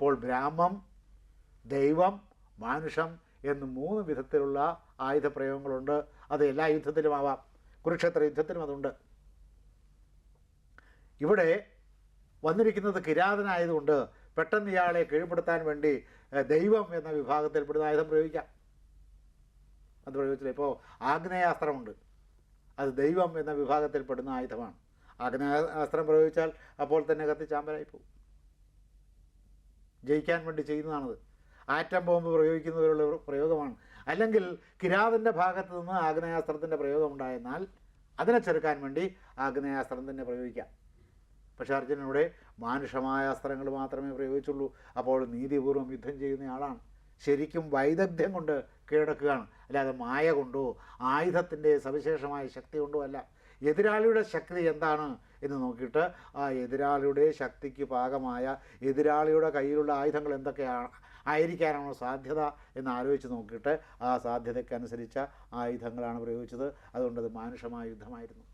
അപ്പോൾ ബ്രാഹ്മം ദൈവം മാനുഷം എന്ന് മൂന്ന് വിധത്തിലുള്ള ആയുധ പ്രയോഗങ്ങളുണ്ട് അത് എല്ലാ യുദ്ധത്തിലും ആവാം. കുരുക്ഷേത്ര യുദ്ധത്തിലും അതുണ്ട്. ഇവിടെ വന്നിരിക്കുന്നത് കിരാതനായതുകൊണ്ട് പെട്ടെന്ന് ഇയാളെ കീഴ്പ്പെടുത്താൻ വേണ്ടി ദൈവം എന്ന വിഭാഗത്തിൽപ്പെടുന്ന ആയുധം പ്രയോഗിക്കാം. അത് പ്രയോഗിച്ചില്ല. ഇപ്പോൾ ആഗ്നേയാസ്ത്രമുണ്ട്. അത് ദൈവം എന്ന വിഭാഗത്തിൽപ്പെടുന്ന ആയുധമാണ്. ആഗ്നേയാസ്ത്രം പ്രയോഗിച്ചാൽ അപ്പോൾ തന്നെ കത്തിച്ചാമ്പലായി പോകും. ജയിക്കാൻ വേണ്ടി ചെയ്യുന്നതാണത്. ആറ്റം ബോംബ് പ്രയോഗിക്കുന്നതിലുള്ള പ്രയോഗമാണ്. അല്ലെങ്കിൽ കിരാതന്റെ ഭാഗത്ത് നിന്ന് ആഗ്നേയാസ്ത്രത്തിന്റെ പ്രയോഗം ഉണ്ടായെന്നാൽ അതിനെ ചെറുക്കാൻ വേണ്ടി ആഗ്നേയാസ്ത്രം തന്നെ പ്രയോഗിക്കാം. പക്ഷേ അർജുനനോടെ മാനുഷമായ അസ്ത്രങ്ങൾ മാത്രമേ പ്രയോഗിച്ചുള്ളൂ. അപ്പോൾ നീതിപൂർവം യുദ്ധം ചെയ്യുന്നയാളാണ് ശരിക്കും വൈദഗ്ധ്യം കൊണ്ട് കീഴടക്കുകയാണ്. അല്ലാതെ മായ കൊണ്ടോ ആയുധത്തിന്റെ സവിശേഷമായ ശക്തി കൊണ്ടോ അല്ല. എതിരാളിയുടെ ശക്തി എന്താണ് എന്ന് നോക്കിയിട്ട് ആ എതിരാളിയുടെ ശക്തിക്ക് പാകമായ എതിരാളിയുടെ കയ്യിലുള്ള ആയുധങ്ങൾ എന്തൊക്കെയാണ് ആയിരിക്കാനാണോ സാധ്യത എന്ന് ആലോചിച്ച് നോക്കിയിട്ട് ആ സാധ്യതയ്ക്കനുസരിച്ച ആയുധങ്ങളാണ് പ്രയോഗിച്ചത്. അതുകൊണ്ടത് മാനുഷമായ യുദ്ധമായിരുന്നു.